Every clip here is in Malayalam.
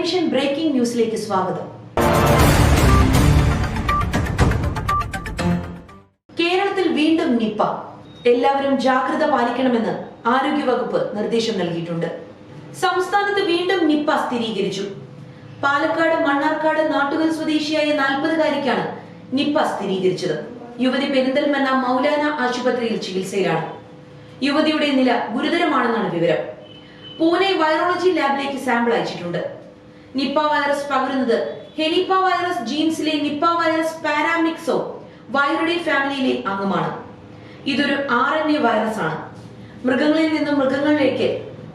വിഷൻ ബ്രേക്കിംഗ് ന്യൂസിലേക്ക് സ്വാഗതം. കേരളത്തിൽ വീണ്ടും നിപ്പ. എല്ലാവരും ജാഗ്രത പാലിക്കണമെന്ന് ആരോഗ്യവകുപ്പ് നിർദ്ദേശം നൽകിയിട്ടുണ്ട്. സംസ്ഥാനത്ത് വീണ്ടും നിപ്പ സ്ഥിരീകരിച്ചു. പാലക്കാട് മണ്ണാർക്കാട് നാട്ടുകൽ സ്വദേശിയായ നാൽപ്പതുകാരിക്കാണ് നിപ്പ സ്ഥിരീകരിച്ചത്. യുവതി പെരിന്തൽമണ്ണ മൗലാന ആശുപത്രിയിൽ ചികിത്സയിലാണ്. യുവതിയുടെ നില ഗുരുതരമാണെന്നാണ് വിവരം. പൂനെ വൈറോളജി ലാബിലേക്ക് സാമ്പിൾ അയച്ചിട്ടുണ്ട്. നിപ്പ വൈറസ് പകരുന്നത് ഹെനിപ്പ വൈറസ് ജീൻസിലെ നിപ്പ വൈറസ് പാരാമിക്സോ വൈറുടെ ഫാമിലിയിലെ അംഗമാണ്. ഇതൊരു ആർ എൻ എ വൈറസ് ആണ്. മൃഗങ്ങളിൽ നിന്നും മൃഗങ്ങളിലേക്ക്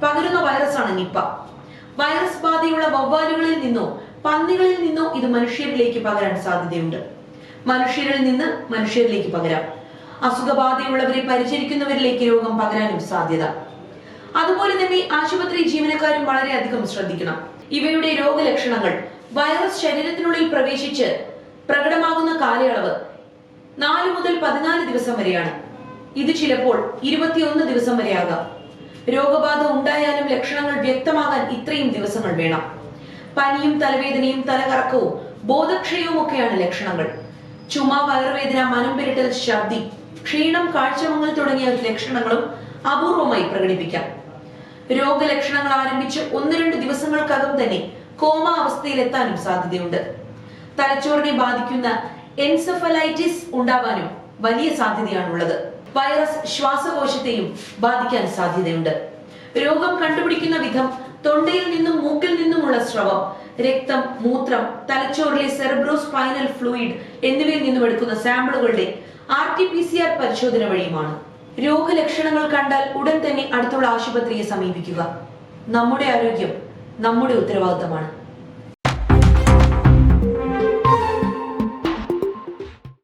പകരുന്ന വൈറസാണ് നിപ്പ. വൈറസ് ബാധയുള്ള വവ്വാലുകളിൽ നിന്നോ പന്നികളിൽ നിന്നോ ഇത് മനുഷ്യരിലേക്ക് പകരാൻ സാധ്യതയുണ്ട്. മനുഷ്യരിൽ നിന്ന് മനുഷ്യരിലേക്ക് പകരാം. അസുഖബാധയുള്ളവരെ പരിചരിക്കുന്നവരിലേക്ക് രോഗം പകരാനും സാധ്യത. അതുപോലെ തന്നെ ആശുപത്രി ജീവനക്കാരും വളരെയധികം ശ്രദ്ധിക്കണം. ഇവയുടെ രോഗലക്ഷണങ്ങൾ വൈറസ് ശരീരത്തിനുള്ളിൽ പ്രവേശിച്ച് പ്രകടമാകുന്ന കാലയളവ് നാല് മുതൽ പതിനാല് ദിവസം വരെയാണ്. ഇത് ചിലപ്പോൾ ഇരുപത്തിയൊന്ന് ദിവസം വരെയാകാം. രോഗബാധ ഉണ്ടായാലും ലക്ഷണങ്ങൾ വ്യക്തമാകാൻ ഇത്രയും ദിവസങ്ങൾ വേണം. പനിയും തലവേദനയും തലകറക്കവും ബോധക്ഷയവും ഒക്കെയാണ് ലക്ഷണങ്ങൾ. ചുമ വയറുവേദന മനം പെരുട്ടൽ ഛർദി ക്ഷീണം കാഴ്ചമങ്ങൽ തുടങ്ങിയ ലക്ഷണങ്ങളും അപൂർവമായി പ്രകടിപ്പിക്കാം. രോഗലക്ഷണങ്ങൾ ആരംഭിച്ച് ഒന്ന് രണ്ട് ദിവസങ്ങൾക്കകം തന്നെ കോമ അവസ്ഥയിലെത്താനും സാധ്യതയുണ്ട്. തലച്ചോറിനെ ബാധിക്കുന്ന എൻസഫലൈറ്റിസ് ഉണ്ടാവാനും വലിയ സാധ്യതയാണുള്ളത്. വൈറസ് ശ്വാസകോശത്തെയും ബാധിക്കാൻ സാധ്യതയുണ്ട്. രോഗം കണ്ടുപിടിക്കുന്ന വിധം തൊണ്ടയിൽ നിന്നും മൂക്കിൽ നിന്നുമുള്ള സ്രവം രക്തം മൂത്രം തലച്ചോറിലെ സെർബ്രോ സ്പൈനൽ ഫ്ലൂയിഡ് എന്നിവയിൽ നിന്നും എടുക്കുന്ന സാമ്പിളുകളുടെ R T P C R പരിശോധന വഴിയുമാണ്. രോഗലക്ഷണങ്ങൾ കണ്ടാൽ ഉടൻ തന്നെ അടുത്തുള്ള ആശുപത്രിയെ സമീപിക്കുക. നമ്മുടെ ആരോഗ്യം നമ്മുടെ ഉത്തരവാദിത്തമാണ്.